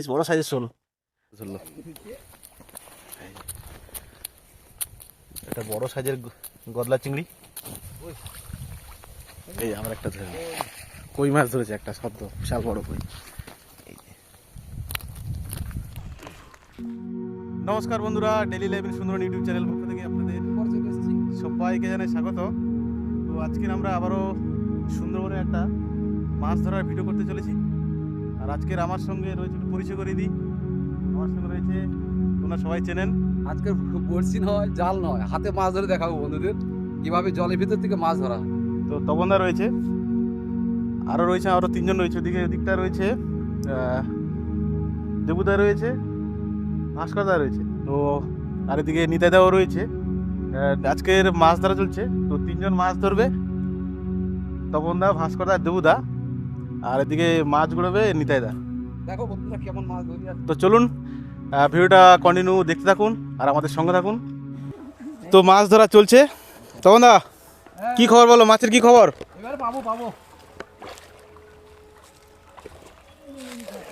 বেশ বড় সাইজের শোল ধরলো একটা বড় সাইজের গদলা চিংড়ি। এই আমার একটা ধরে কই মাছ ধরেছে? একটা শব্দ বিশাল বড় কই। নমস্কার বন্ধুরা ডেলি লাইফ সুন্দর ইউটিউব চ্যানেল পক্ষ থেকে আপনাদের সবাইকে জানাই স্বাগত। তো আজকে আমরা আবারও সুন্দরবনে একটা মাছ ধরার ভিডিও করতে চলেছি। আর আজকের আমার সঙ্গে রয়েছে একটু পরিচয় করে দিই। আমার সঙ্গে রয়েছে তোমরা সবাই চেনেন। আজকে বড়শি নয় জাল নয় হাতে মাছ ধরে দেখাবো বন্ধুদের কীভাবে জলের ভিতর থেকে মাছ ধরা হয়। তো তপনদা রয়েছে আরও রয়েছে আরও তিনজন রয়েছে ওদিকে ওদিকটা রয়েছে দেবুদা রয়েছে ভাস্করদা রয়েছে তো আর এদিকে নিতাইদাও রয়েছে। আজকের মাছ ধরা চলছে তো তিনজন মাছ ধরবে তপনদা ভাস্করদা দেবুদা। আর এদিকে মাছ ঘুরবে নিতাইদা দেখো বন্ধুরা কেমন মাছ ধরি তো চলুন ভিডিওটা কন্টিনিউ দেখতে থাকুন আর আমাদের সঙ্গে থাকুন। তো মাছ ধরা চলছে। তখন দা কি খবর বলো? মাছের কি খবর? এবারে পাবো পাবো।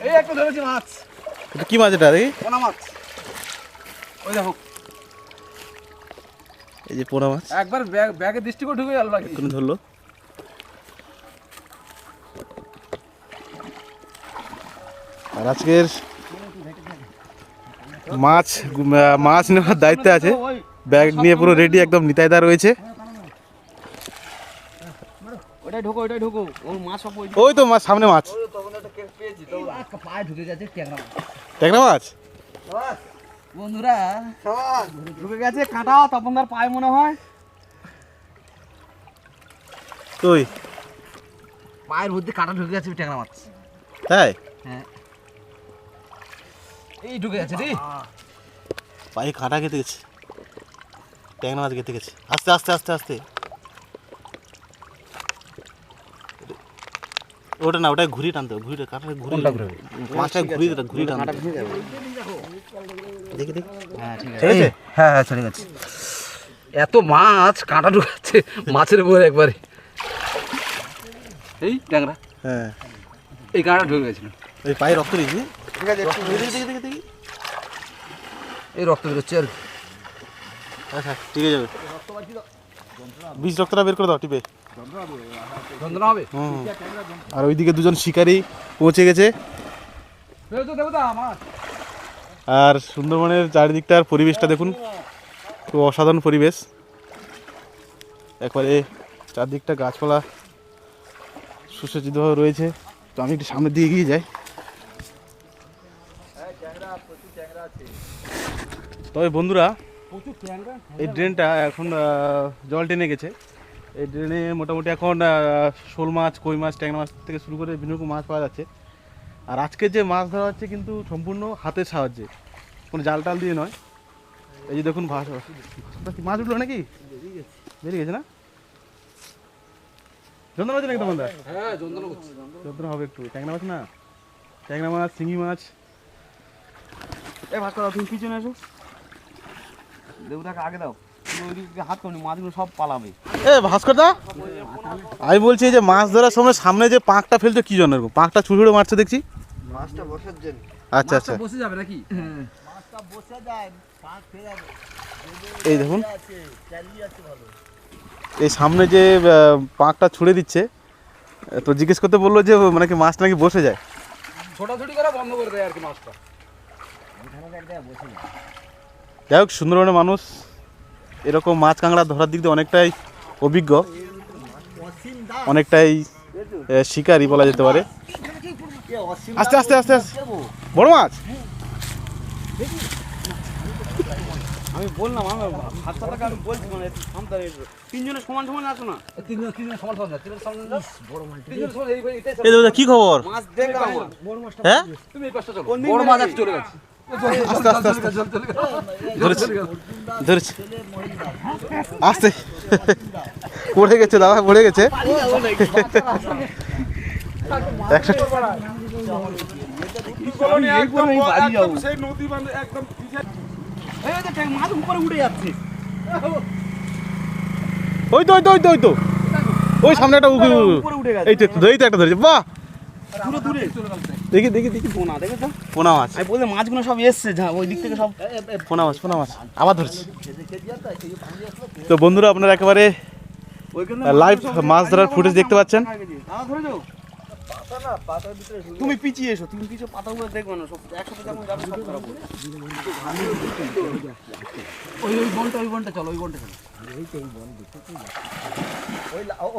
এই একটা ধরেছি মাছ। এটা কি মাছ এটা? দেখি। পোনা মাছ। ওই দেখো। এই যে পোনা মাছ। একবার ব্যাগ ব্যাগে দৃষ্টি করে ঢুকে গেল নাকি ধরলো। আর আজকের মাছ মাছ নেওয়ার দায়িত্বে আছে। ব্যাগ নিয়ে পুরো রেডি একদম নিতাইদা রয়েছে। ওই তো মাছ সামনে মাছ। ট্যাংরা মাছ? বন্ধুরা ঢুকে গেছে কাঁটা তপনদার পায়ে মনে হয়। তুই পায়ের মধ্যে কাঁটা ঢুকে গেছে ট্যাংরা মাছ। তাই? হ্যাঁ। এই ঢুকে গেছে রে। পায়ে কাঁটা খেতে গেছে। ট্যাংরা মাছ খেতে গেছে। আস্তে আস্তে আস্তে আস্তে। ওটা না ওটাই ঘুরি টানতে হবে, ঘুরি কাঁটা ঘুরি মাছটা ঘুরি ঘুরি টানতে দেখি দেখি। হ্যাঁ ঠিক আছে। হ্যাঁ হ্যাঁ চলে গেছে এত মাছ কাঁটা ঢুকাচ্ছে মাছের উপরে একবারে। এই ট্যাংরা? হ্যাঁ। এই কাঁটা ঢুকে গেছিল এই পায়ে রক্ত দিয়েছি। দেখি দেখি দেখি দেখি। এই রক্ত বেরোচ্ছে আর আচ্ছা ঠিক আছে। বীজ রক্তটা বের করে দাও টিপে। যন্ত্রণা হবে? হুম। আর ওইদিকে দুজন শিকারি পৌঁছে গেছে। আর সুন্দরবনের চারিদিকটার পরিবেশটা দেখুন খুব অসাধারণ পরিবেশ। একবারে চারদিকটা গাছপালা সুসজ্জিতভাবে রয়েছে। তো আমি একটু সামনের দিকে এগিয়ে যাই। তবে বন্ধুরা এই ড্রেনটা এখন জল টেনে গেছে। এই ড্রেনে মোটামুটি এখন শোল মাছ কই মাছ ট্যাংরা মাছ থেকে শুরু করে বিভিন্ন রকম মাছ পাওয়া যাচ্ছে। আর আজকে যে মাছ ধরা হচ্ছে কিন্তু সম্পূর্ণ হাতের সাহায্যে। কোনো জাল টাল দিয়ে নয়। এই যে দেখুন ভাস মাছ উঠল নাকি? বেরিয়ে গেছে না? যন্ত্রণা হচ্ছে নাকি তখন হ্যাঁ যন্ত্রণা করছে যন্ত্রণা হবে একটু। ট্যাংরা মাছ না? ট্যাংরা মাছ শিঙি মাছ। এ ভাস্কর তুমি পিছনে আসো লেবুটাকে আগে দাও। হাত করনি মাছগুলো সব পালাবে। এ ভাস্কর আমি বলছি যে মাছ ধরার সময় সামনে যে পাঁকটা ফেলছো কি জন্য এরকম? পাঁকটা ছুড়ে ছুড়ে মারছে দেখছি। মাছটা বসার জন্য। আচ্ছা আচ্ছা। মাছটা বসে যাবে নাকি? এই দেখুন। এই সামনে যে পাঁকটা ছুড়ে দিচ্ছে তো জিজ্ঞেস করতে বলল যে মানে কি মাছ নাকি বসে যায়? ছোটাছুটি করা বন্ধ করে দেয় আর কি মাছটা। যাই হোক সুন্দরবনের মানুষ এরকম মাছ কাঁকড়া ধরার দিক দিয়ে অনেকটাই অভিজ্ঞ অনেকটাই আহ, শিকারী বলা যেতে পারে। আস্তে আস্তে আস্তে আস্তে। বড় মাছ। আমি বললাম আমি হাতটাকে আমি বলছি মানে থামতে হবে সমান সমান আসো না? তিনজন তিনজন সমান সমান তিনজন সমান না। তিনজন সমান এই- এই- এটাই এই দাদা কি খবর? মাছ দেখলাম আমার। হ্যাঁ? তুমি এই পাশটা চলো। বড় মাছ চলে গেছে। ধরেছি ধরেছি। আস্তে। পড়ে গেছে, দাদা, পড়ে গেছে। ওই তো ওই তো ওই তো, ওই সামনে একটা এই তো এই তো একটা ধরেছে। বাহ! দূরে। দূরে দেখি দেখি দেখি পোনা দেখে তো। পোনা মাছ। আমি বলতে মাছগুলো সব এসছে যা ওই দিক থেকে সব পোনা মাছ পোনা মাছ। আবার ধরছি। তো বন্ধুরা আপনারা একেবারে লাইভ মাছ ধরার ফুটেজ দেখতে পাচ্ছেন। তুমি পিছিয়ে এসো তুমি পিছিয়ে পাতাগুলো দেখবে না সব একসাথে যেমন যাবে সব খারাপ ওই ওই বনটা ওই বনটা চলো ওই বনটা চলো।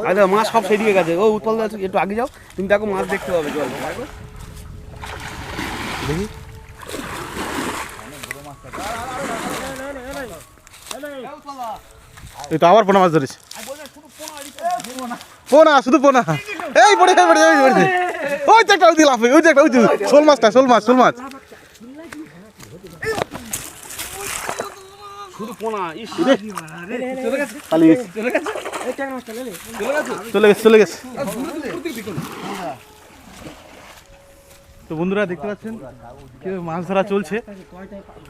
আচ্ছা মাছ সব সেদিকে গেছে। ও উৎপল একটু আগে যাও। তুমি দেখো মাছ দেখতে পাবে, জল। দেখি। এই তো আবার পোনা মাছ শুধু এই ওই যে একটা শোল মাছটা, শোল মাছ শোল মাছ। শুধু পোনা চলে গেছে চলে গেছে তো বন্ধুরা দেখতে পাচ্ছেন? মাছ ধরা চলছে।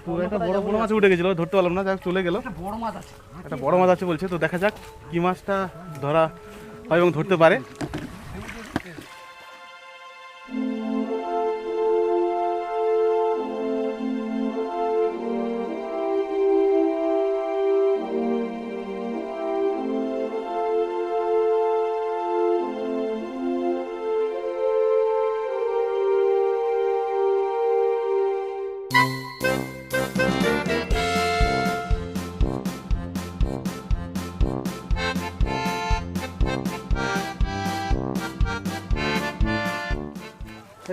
তো একটা বড় বড় মাছ উঠে গেছিল ধরতে পারলাম না যাক চলে গেল। বড় মাছ আছে। একটা বড় মাছ আছে বলছে তো দেখা যাক কি মাছটা ধরা হয় এবং ধরতে পারে।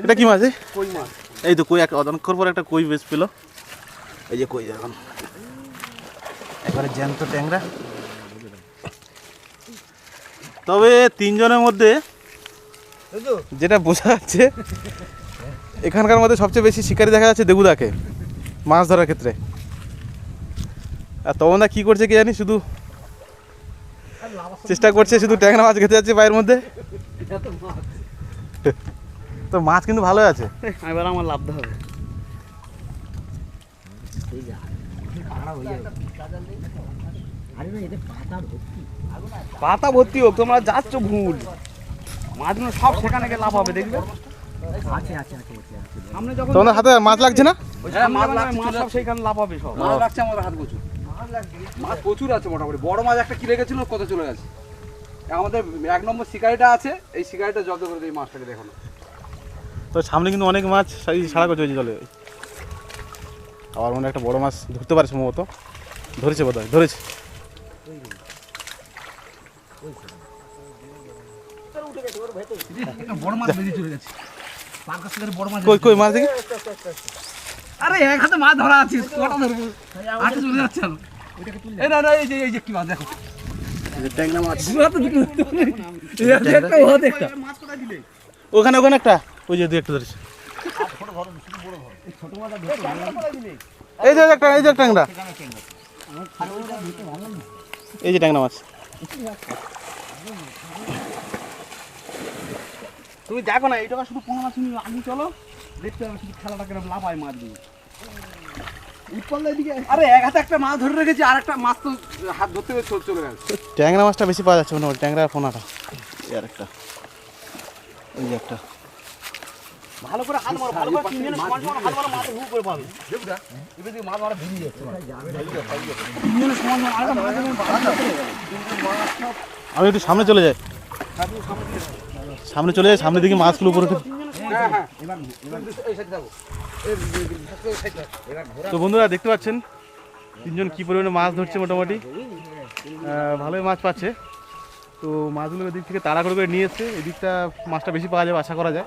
এটা কি মাছ? কই মাছ? এই তো কই এক অনেকক্ষণ পর একটা কই বেশ পেল। এই যে কই এখন। একবারে জ্যান্ত ট্যাংরা। তবে তিনজনের মধ্যে যেটা বোঝা যাচ্ছে এখানকার মধ্যে সবচেয়ে বেশি শিকারি দেখা যাচ্ছে দেবুদাকে মাছ ধরার ক্ষেত্রে। আর তমনদা কি করছে কি জানি শুধু চেষ্টা করছে শুধু ট্যাংরা মাছ খেতে যাচ্ছে পায়ের মধ্যে। তো মাছ কিন্তু ভালোই আছে। এবার আমার লাভতে হবে। পাতা ভর্তি হোক তোমরা যাচ্ছ ভুল। মাছগুলো সব সেখানে গিয়ে লাভ হবে দেখবে? তোমাদের হাতে মাছ লাগছে না? হ্যাঁ, মাছ সব সেইখানে লাভ হবে সব। মাছ লাগছে আমাদের হাত প্রচুর। মাছ প্রচুর আছে মোটামুটি। বড় মাছ একটা কিনে গেছিল কত চলে গেছে। আমাদের এক নম্বর শিকারিটা আছে এই শিকারিটা জব্দ করে এই মাছটাকে দেখো না। তো সামনে কিন্তু অনেক মাছ সারা করছে জলে আবার মনে একটা বড় মাছ ধরতে পারে সম্ভবত ধরেছে বোধ হয় ধরেছে বড় মাছ চলে গেছে বড় মাছ কই কই মাছ দেখি আরে এক হাতে মাছ ধরা আছে কটা ধরবো আটে চলে যাচ্ছে আলো এই না না এই যে এই যে কি মাছ দেখো ওখানে ওখানে একটা ওই যে দুই একটা ধরেছে এই যে একটা এই যে ট্যাংরা। এই যে ট্যাংরা মাছ। তুমি দেখো না এই টাকা শুধু পনেরো মাছ নিয়ে আমি চলো দেখতে হবে শুধু খেলাটা হয় মাছ দিয়ে। আরে এক হাতে একটা মাছ ধরে রেখেছি আর একটা মাছ তো হাত ধরতে চলে- গেছে। ট্যাংরা মাছটা বেশি পাওয়া যাচ্ছে ট্যাংরা পোনাটা। এই আর একটা। ওই যে একটা। ভালো করে হাত মারো ভালো করে তিনজনে সমান সমান হাত মারো করে পাবে। এবার দিকে মাছ মারা ভিড়ি যাচ্ছে তিনজনে সমান সমান আরেকটা মাছ আমি একটু সামনে চলে যাই। সামনে চলে যাই সামনের দিকে মাছগুলো উপরে হ্যাঁ হ্যাঁ। তো বন্ধুরা দেখতে পাচ্ছেন? তিনজন কি পরিমাণে মাছ ধরছে মোটামুটি? ভালোই মাছ পাচ্ছে। তো মাছগুলো এদিক থেকে তাড়া করে করে নিয়ে এসছে। এদিকটা মাছটা বেশি পাওয়া যাবে আশা করা যায়।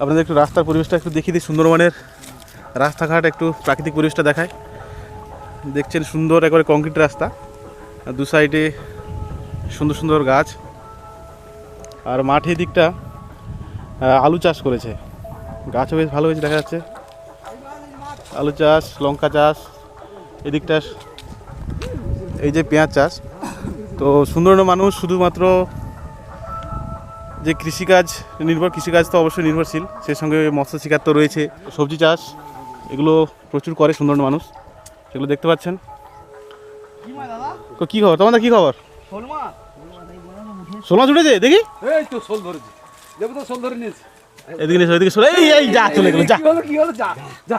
আপনাদের একটু রাস্তার পরিবেশটা একটু দেখিয়ে দিই। সুন্দরবনের রাস্তাঘাট একটু প্রাকৃতিক পরিবেশটা দেখায়। দেখছেন সুন্দর একবারে কংক্রিট রাস্তা। দু সাইডে সুন্দর সুন্দর গাছ। আর মাঠের দিকটা আলু চাষ করেছে। গাছও বেশ ভালো হয়েছে দেখা যাচ্ছে। আলু চাষ, লঙ্কা চাষ, এদিকটা এই যে পেঁয়াজ চাষ। তো সুন্দরবনের মানুষ শুধুমাত্র যে কৃষিকাজ নির্ভর কৃষিকাজ তো অবশ্যই নির্ভরশীল সেই সঙ্গে মৎস্য শিকার তো রয়েছে। সবজি চাষ এগুলো প্রচুর করে সুন্দর মানুষ সেগুলো দেখতে পাচ্ছেন। কী খবর? তোমাদের কী খবর? শোল মাছ উঠেছে? দেখি। এই তো শোল ধরেছি। দেবো তো শোল ধরে নিয়েছি। এদিকে শোল। এই এই যা চলে গেলো যা। কি হলো কি হলো? যা যা।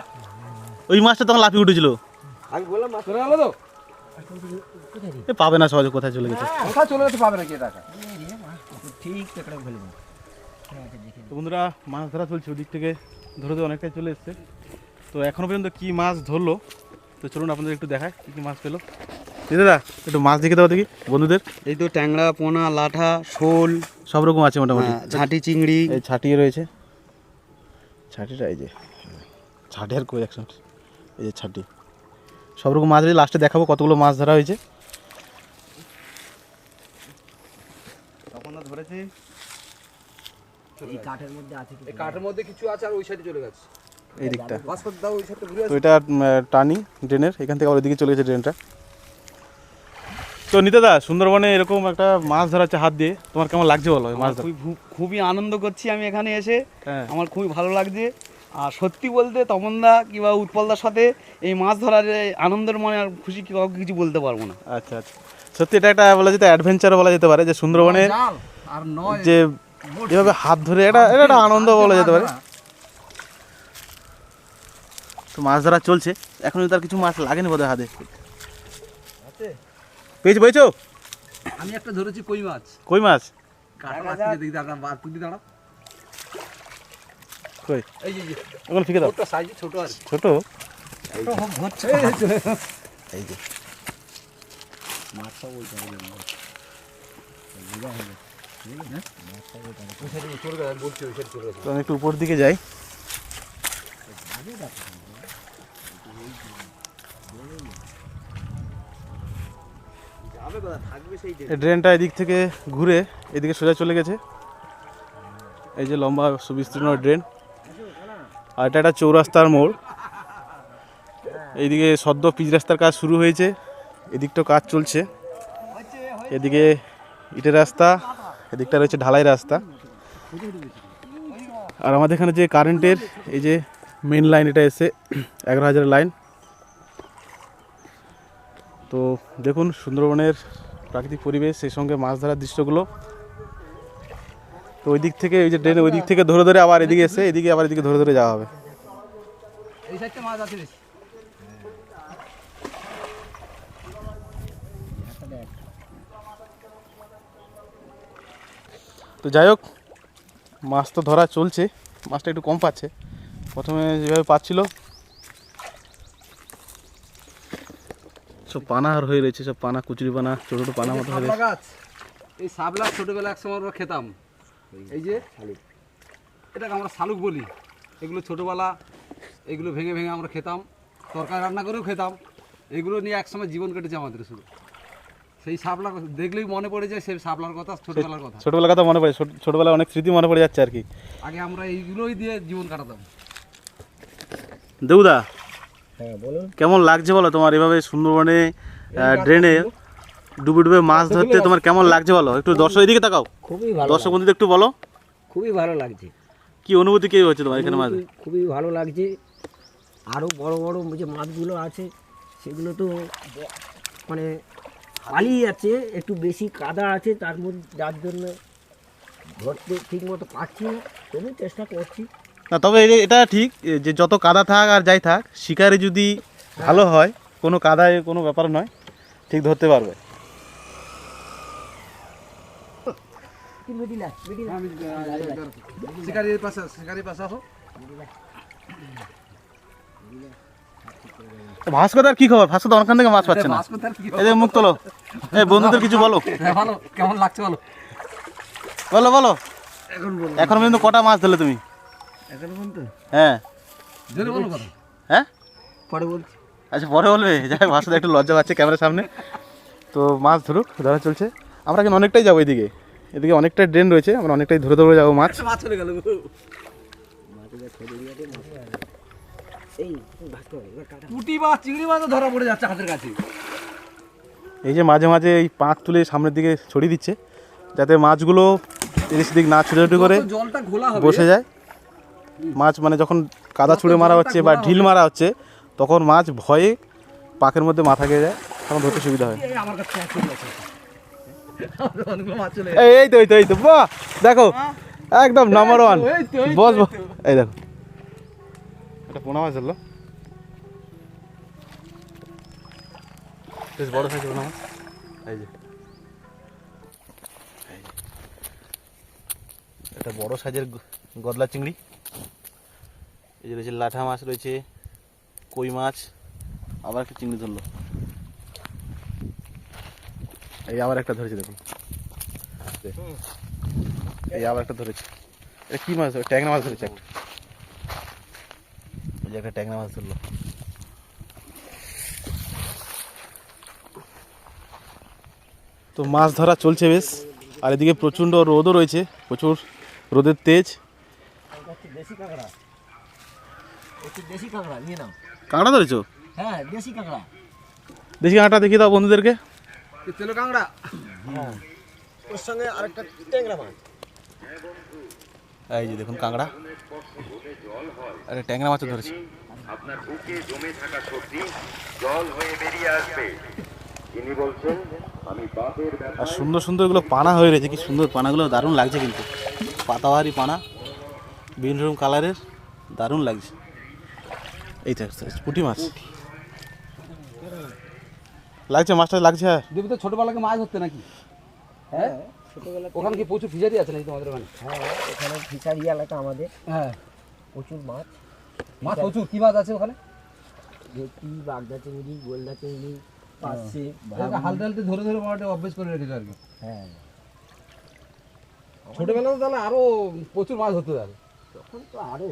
ওই মাছটা তখন লাফিয়ে উঠেছিল। আমি বললাম মাছ ধরে গেলো তো? পাবে না সহজে কোথায় চলে গেছে? কোথায় চলে যেতে পাবে নাকি টাকা ঠিক ফেলব তো বন্ধুরা মাছ ধরা চলছে ওদিক থেকে। ধরে ধরে অনেকটাই চলে এসছে। তো এখনও পর্যন্ত কি মাছ ধরলো? তো চলুন আপনাদের একটু দেখায় কি কি মাছ পেল। দাদা একটু মাছ দেখে দাও দেখি বন্ধুদের। এই তো ট্যাংরা পোনা লাঠা শোল। সব রকম আছে মোটামুটি। হ্যাঁ, ঝাঁটি চিংড়ি। এই ছাটিয়ে রয়েছে। ছাটিটা এই যে ছাটি আর কই একশো এই যে ছাটি সব রকম মাছ রয়েছে লাস্টে দেখাবো কতগুলো মাছ ধরা হয়েছে। তখন ধরেছি। এই কাঠের মধ্যে আছে এই কাঠের মধ্যে কিছু আছে আর ওই সাইডে চলে গেছে। এই দিকটা। দাও ওই সাইডে ঘুরে তো এটা টানি ড্রেনের এখান থেকে আবার ওইদিকে চলে গেছে ড্রেনটা। তো নিতে দা সুন্দরবনে এরকম একটা মাছ ধরা হচ্ছে হাত দিয়ে তোমার কেমন লাগছে বলো মাছ খুবই খুবই আনন্দ করছি আমি এখানে এসে। হ্যাঁ। আমার খুবই ভালো লাগছে। আর সত্যি বলতে তমনদা কিংবা উৎপলদার সাথে এই মাছ ধরার আনন্দের মনে আর খুশি কাউকে কিছু বলতে পারব না। আচ্ছা আচ্ছা। সত্যি এটা একটা বলা যেতে অ্যাডভেঞ্চার বলা যেতে পারে যে সুন্দরবনে আর যে এভাবে হাত ধরে এটা এটা একটা আনন্দ বলা যেতে পারে। তো মাছ ধরা চলছে এখন তার কিছু মাছ লাগেনি বোধহয় হাতে। পেয়েছ পেয়েছ? আমি একটা ধরেছি কই মাছ। কই মাছ? দাঁড়া কই? এই যে, তো আমি একটু উপর দিকে যাই ড্রেনটা এদিক থেকে ঘুরে এদিকে সোজা চলে গেছে। এই যে লম্বা সুবিস্তীর্ণ ড্রেন আর এটা একটা চৌরাস্তার মোড়। এইদিকে সদ্য পিচ রাস্তার কাজ শুরু হয়েছে। এদিকটাও কাজ চলছে। এদিকে ইটের রাস্তা, এদিকটা রয়েছে ঢালাই রাস্তা। আর আমাদের এখানে যে কারেন্টের এই যে মেন লাইন এটা এসে এগারো হাজার লাইন তো দেখুন, সুন্দরবনের প্রাকৃতিক পরিবেশ, সেই সঙ্গে মাছ ধরার দৃশ্যগুলো। তো ওই দিক থেকে ওই যে ড্রেন ওই দিক থেকে ধরে ধরে আবার এদিকে এসে, এদিকে আবার এদিকে ধরে ধরে যাওয়া হবে। এই সাইডটা মাছ আছে তো যাই হোক, মাছ তো ধরা চলছে, মাছটা একটু কম পাচ্ছে। প্রথমে যেভাবে পাচ্ছিল, সব পানা আর হয়ে রয়েছে, সব পানা, কুচুরি পানা, ছোটো ছোটো পানা মতো হয়ে এই শাপলা ছোটবেলা একসময় আমরা খেতাম। এই যে, এটাকে আমরা শালুক বলি। এগুলো ছোটবেলা, এগুলো ভেঙে ভেঙে আমরা খেতাম। তরকারি রান্না করেও খেতাম। এগুলো নিয়ে একসময় জীবন কেটেছে আমাদের শুধু। সেই শাপলা দেখলেই মনে পড়ে যায় সেই শাপলার কথা ছোটবেলার কথা। ছোটোবেলা কথা মনে পড়ে ছোট- ছোটোবেলায় অনেক স্মৃতি মনে পড়ে যাচ্ছে আর কি। আগে আমরা এইগুলোই দিয়ে জীবন কাটাতাম। দেউদা হ্যাঁ বলুন কেমন লাগছে বলো তোমার এভাবে সুন্দরবনে ড্রেনে ডুবে ডুবে মাছ ধরতে তোমার কেমন লাগছে বলো? একটু দর্শক এদিকে তাকাও। খুবই ভালো দর্শক বন্ধুদের একটু বলো। খুবই ভালো লাগছে। কি অনুভূতি কি হচ্ছে তোমার এখানে মাছ? খুবই- খুবই ভালো লাগছে। আরও বড় বড় যে মাছগুলো আছে সেগুলো তো মানে পালিয়ে আছে একটু বেশি কাদা আছে তার মধ্যে যার জন্য ধরতে ঠিক মতো পারছি না। তবু চেষ্টা করছি। না তবে এটা ঠিক যে যত কাদা থাক আর যাই থাক শিকারে যদি ভালো হয়। কোনো কাদায় কোনো ব্যাপার নয় ঠিক ধরতে পারবে। শিকারির পাশে শিকারির পাশে আসো। তো ভাস্করদার কি খবর? ভাস্কর অনেকখান থেকে মাছ পাচ্ছে না। কি মুখ তোলো। এই বন্ধুদের কিছু বলো। হ্যাঁ, ভালো কেমন লাগছে বলো? বলো বলো। এখন এখন পর্যন্ত কটা মাছ ধরলে তুমি? এখন পর্যন্ত? হ্যাঁ। জোরে বলো হ্যাঁ? পরে বলছি। আচ্ছা পরে বলবে। যাই ভাস্কর একটু লজ্জা পাচ্ছে ক্যামেরার সামনে। তো মাছ ধরুক ধরা চলছে। আমরা কিন্তু অনেকটাই যাব এদিকে। এদিকে অনেকটাই ড্রেন রয়েছে। আমরা অনেকটাই ধরে ধরে যাব মাছ। মাছ চলে গেল পুঁটি মাছ চিংড়ি মাছও ধরা পড়ে যাচ্ছে হাতের কাছে। এই যে মাঝে মাঝে এই পাঁক তুলে সামনের দিকে ছড়িয়ে দিচ্ছে যাতে মাছগুলো এদিক সেদিক না ছুটে করে জলটা ঘোলা বসে যায়। মাছ মানে যখন কাদা ছুঁড়ে মারা হচ্ছে বা ঢিল মারা হচ্ছে তখন মাছ ভয়ে পাকের মধ্যে মাথা খেয়ে যায় তখন ধরতে সুবিধা হয়। এই আমার কাছে আছে অনেকগুলো মাছ চলে এই এই তো এই তো এই তো বাহ! দেখো একদম নাম্বার ওয়ান এই তো, এই তো, বস বস। এই দেখো। এটা পোনা মাছ ধরলো। বেশ বড় সাইজ পোনা মাছ। এই যে। এটা বড় সাইজের গদলা চিংড়ি। এই যে রয়েছে লাঠা মাছ, রয়েছে কই মাছ, আবার একটা চিংড়ি ধরলো। এই আবার একটা ধরেছে, দেখুন। এই আবার একটা ধরেছে। এটা কি মাছ? ট্যাংরা মাছ ধরেছে। একটা যে একটা ট্যাংরা মাছ ধরলো। তো মাছ ধরা চলছে বেশ আর এদিকে প্রচণ্ড রোদও রয়েছে প্রচুর রোদের তেজ। কাঁকড়া দেশি ধরেছো হ্যাঁ দেশি কাঁকড়া। দেখি কাঁকড়া দেখিয়ে দাও বন্ধুদেরকে। তেলো কাঁকড়া? ওর সঙ্গে আরেকটা ট্যাংরা মাছ। এই যে দেখুন কাঁকড়া। আরে ট্যাংরা মাছও ধরেছে। আপনার বুকে জমে থাকা শক্তি জল হয়ে বেরিয়ে আসবে। তিনি বলছেন আমি বাপের আর সুন্দর সুন্দর এগুলো পানা হয়ে রয়েছে কি সুন্দর পানাগুলো দারুণ লাগছে কিন্তু। পাতাবাহারি পানা বিভিন্ন রকম কালারের দারুণ লাগছে। এই তো পুঁটি মাছ। লাগছে মাছটা লাগছে? হ্যাঁ দেবী তো ছোটবেলাকে মাছ ধরতে নাকি? হ্যাঁ? ছোটোবেলা ওখানে কি প্রচুর ফিজারি আছে নাকি তোমাদের ওখানে? হ্যাঁ এখানে ফিশারি এলাকা আমাদের। হ্যাঁ। প্রচুর মাছ। মাছ প্রচুর কি মাছ আছে ওখানে? ভেটকি বাগদা চিংড়ি গোলদা চিংড়ি পাশে হালতে হালতে ধরে ধরে মাঠে অভ্যেস করে রেখেছে আর কি। হ্যাঁ। ছোটবেলাতে তাহলে আরও প্রচুর মাছ যাবে তখন তো আরও।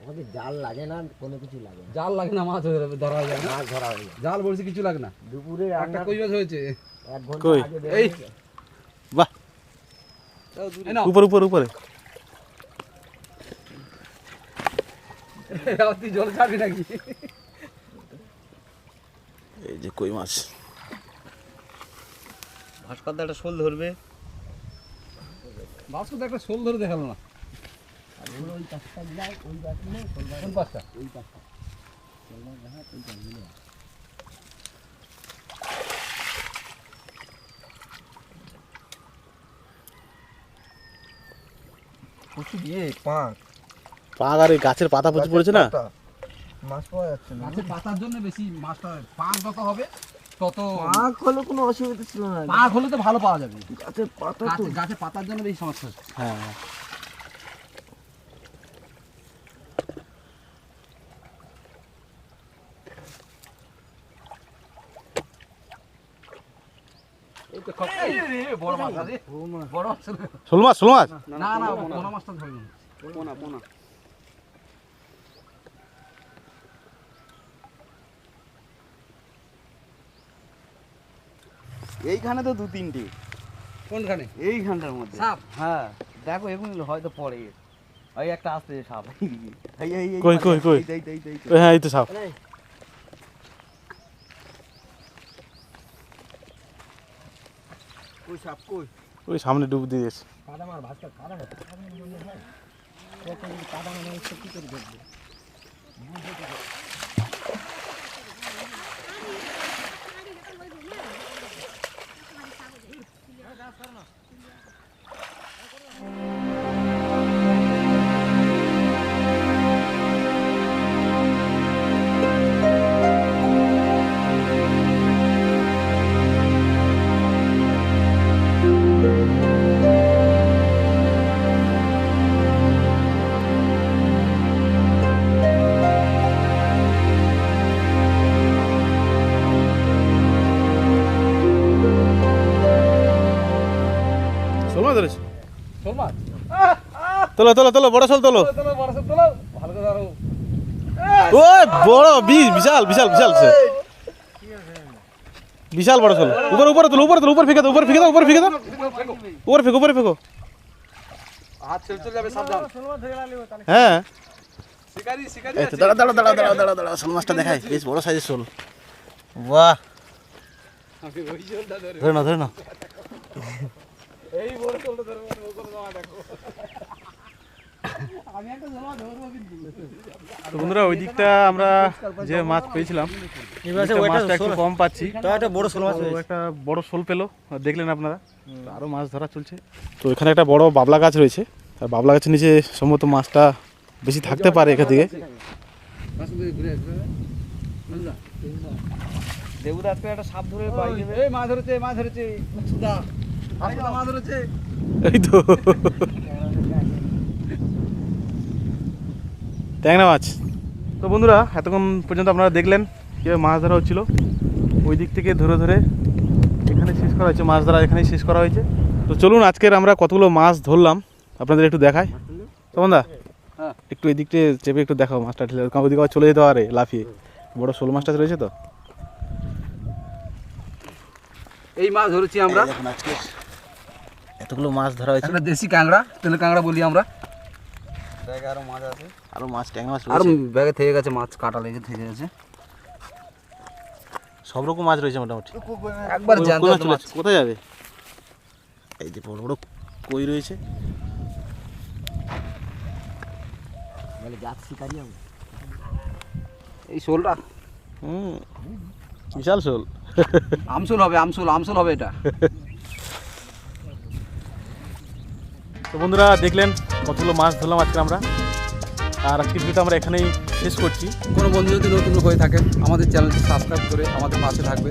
আমাদের জাল লাগে না কোনো কিছু লাগে জাল লাগে না মাছ ধরা না। মাছ ধরা হয়ে যায় জাল বলছি কিছু লাগে না। দুপুরে একটা কই মাছ হয়েছে? কই? এই। বাহ। উপর উপর উপরে। তুই জল ছাড়বি নাকি? এই যে কই মাছ? ভাস্কর একটা শোল ধরবে। মাছ তো একটা শোল ধরে দেখাল না। আর ওই পাঁচটা ওই পাশে ওই পাশে ওই পাশটা চলনা জাহাজ ওই পাশগুলো প্রচুর ইয়ে পাঁক। পাক আর এই গাছের পাতা প্রচুর পড়েছে না? মাছ পাওয়া যাচ্ছে না। গাছের পাতার জন্য বেশি মাছটা পাক যত হবে তত পাঁক হলে কোনো অসুবিধা ছিল না। পাক হলে তো ভালো পাওয়া যাবে। গাছের পাতা তো। গাছের পাতার জন্য বেশি সমস্যা হচ্ছে। হ্যাঁ এই তো খপ- এই রে, বড় মাছ আছে বড় মাছ ছিল। শোল মাছ শোল মাছ? না না বড় মাছটা ধরিনি পোনা পোনা এইখানে তো দু তিনটে। কোনখানে? এইখানটার মধ্যে। সাপ? হ্যাঁ। দেখো এখন হয়তো পড়ে। ওই একটা আসতে সাপ। কই, কই, কই? হ্যাঁ এই তো সাপ। সাপ কই? ওই সামনে ডুব দিয়ে দিয়েছে কাদা মার ভাতটা কাদা মার কাদা মার কাদা কি করে দেখবে? তোলো তোলো তোলো বড় শোল তোলো। তোলো বড় ধরো বড় বিশাল বিশাল বিশাল বিশাল বড় শোল। উপরে উপরে তোলো উপরে তোলো উপরে ফেঁকে দাও উপরে ফেঁকে দাও উপরে ফেঁকে দাও। উপরে ফেঁকো উপরে ফেঁকো। চলে হ্যাঁ। শিকারি শিকারি এই তো দাঁড়া দাঁড়া দাঁড়া দাঁড়া দাঁড়া দাঁড়া শোল মাছটা দেখাই। বেশ বড় সাইজের শোল। বাহ। ধরে না ধরে না তো বন্ধুরা ওই দিকটা আমরা যে মাছ পেয়েছিলাম মাছটা একটু কম পাচ্ছি। একটা বড় শোল মাছ একটা বড় শোল পেল দেখলেন আপনারা। তো আরও মাছ ধরা চলছে। তো এখানে একটা বড় বাবলা গাছ রয়েছে। আর বাবলা গাছের নিচে সম্ভবত মাছটা বেশি থাকতে পারে এখান থেকে। দেবুদা একটা সাপ ধরে বাড়ি দেবে এই মাছ ধরেছে মাছ ধরেছে। সুদা। সুদা মাছ ধরেছে। এই তো। ট্যাংরা মাছ। তো বন্ধুরা এতক্ষণ পর্যন্ত আপনারা দেখলেন কীভাবে মাছ ধরা হচ্ছিল। ওই দিক থেকে ধরে ধরে এখানে শেষ করা হয়েছে মাছ ধরা এখানেই শেষ করা হয়েছে। তো চলুন আজকের আমরা কতগুলো মাছ ধরলাম আপনাদের একটু দেখাই। তমন দা হ্যাঁ। একটু এই দিকটা চেপে একটু দেখাও মাছটা ঠেলে ওইদিকে আবার চলে যেতে পারে লাফিয়ে। বড় শোল মাছটা রয়েছে তো? এই মাছ ধরেছি আমরা। এতগুলো মাছ ধরা হয়েছে। দেশি কাঁকড়া তেলে কাঁকড়া বলি আমরা। আরও মাছ ট্যাংরা মাছ আর রয়েছে। ব্যাগে থেকে গেছে মাছ কাটা লেগে থেকে গেছে। সব রকম মাছ রয়েছে মোটামুটি। একবার মাছ মাছ কোথায় যাবে? এই যে বড় বড় কই রয়েছে। বলে শিকারি এই শোলটা। হুম বিশাল শোল। আমসুল হবে আমসুল আমসুল হবে এটা। তো বন্ধুরা দেখলেন কতগুলো মাছ ধরলাম আজকে আমরা। আর আজকের ভিডিওটা আমরা এখানেই শেষ করছি। কোনো বন্ধু যদি নতুন হয়ে থাকে আমাদের চ্যানেলটি সাবস্ক্রাইব করে আমাদের পাশে থাকবে।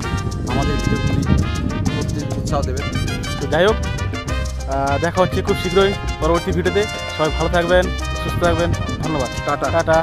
আমাদের ভিডিওগুলি উৎসাহ দেবে। তো যাই হোক দেখা হচ্ছে খুব শীঘ্রই পরবর্তী ভিডিওতে সবাই ভালো থাকবেন সুস্থ থাকবেন। ধন্যবাদ। টাটা। টাটা।